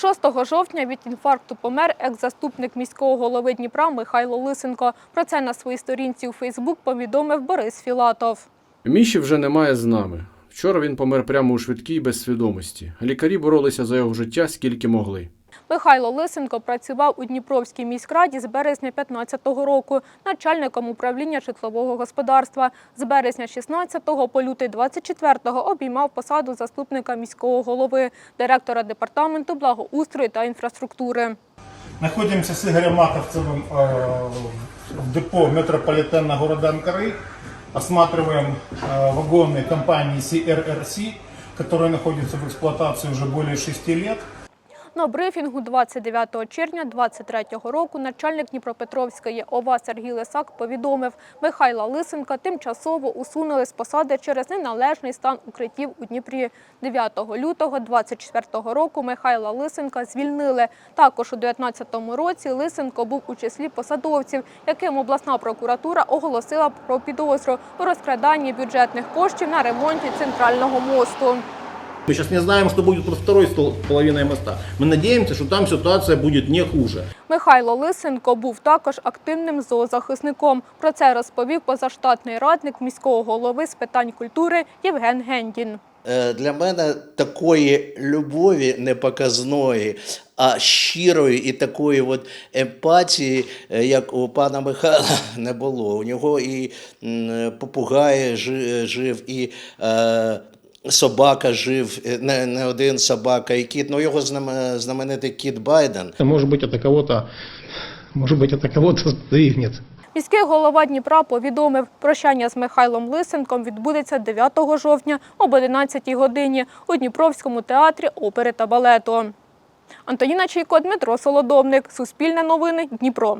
6 жовтня від інфаркту помер екс-заступник міського голови Дніпра Михайло Лисенко. Про це на своїй сторінці у Фейсбук повідомив Борис Філатов. Міші вже немає з нами. Вчора він помер прямо у швидкій без свідомості. Лікарі боролися за його життя скільки могли. Михайло Лисенко працював у Дніпровській міськраді з березня 15-го року начальником управління житлового господарства. З березня 16-го по лютий 24-го обіймав посаду заступника міського голови, директора департаменту благоустрою та інфраструктури. Находимся с Игорем Маковцевым э, в депо метрополитена города Анкары. Осматриваем э, вагоны компании CRRC, которые находятся в эксплуатации уже более 6 лет. На брифінгу 29 червня 2023 року начальник Дніпропетровської ОВА Сергій Лисак повідомив, Михайла Лисенка тимчасово усунули з посади через неналежний стан укриттів у Дніпрі. 9 лютого 2024 року Михайла Лисенка звільнили. Також у 2019 році Лисенко був у числі посадовців, яким обласна прокуратура оголосила про підозру у розкраданні бюджетних коштів на ремонті центрального мосту. Мы сейчас не знаем, что будет под второй половиной моста. Мы надеемся, что там ситуация будет не хуже. Михайло Лисенко був також активним зоозахисником. Про це розповів позаштатний радник міського голови з питань культури Євген Гендін. Е, Для мене такої любові не показної, а щирої і такої от емпатії, е, як у пана Михайла, не було. У нього і попугай жив, і е, собака жив, е, не, не один собака, і кіт. Ну, його знаме- знаменитий кіт Байден. Может быть, это кого-то, может быть, это кого-то сдвигнет. Міський голова Дніпра повідомив, прощання з Михайлом Лисенком відбудеться 9 жовтня об 11 годині у Дніпровському театрі опери та балету. Антоніна Чайко, Дмитро Солодовник. Суспільне новини. Дніпро.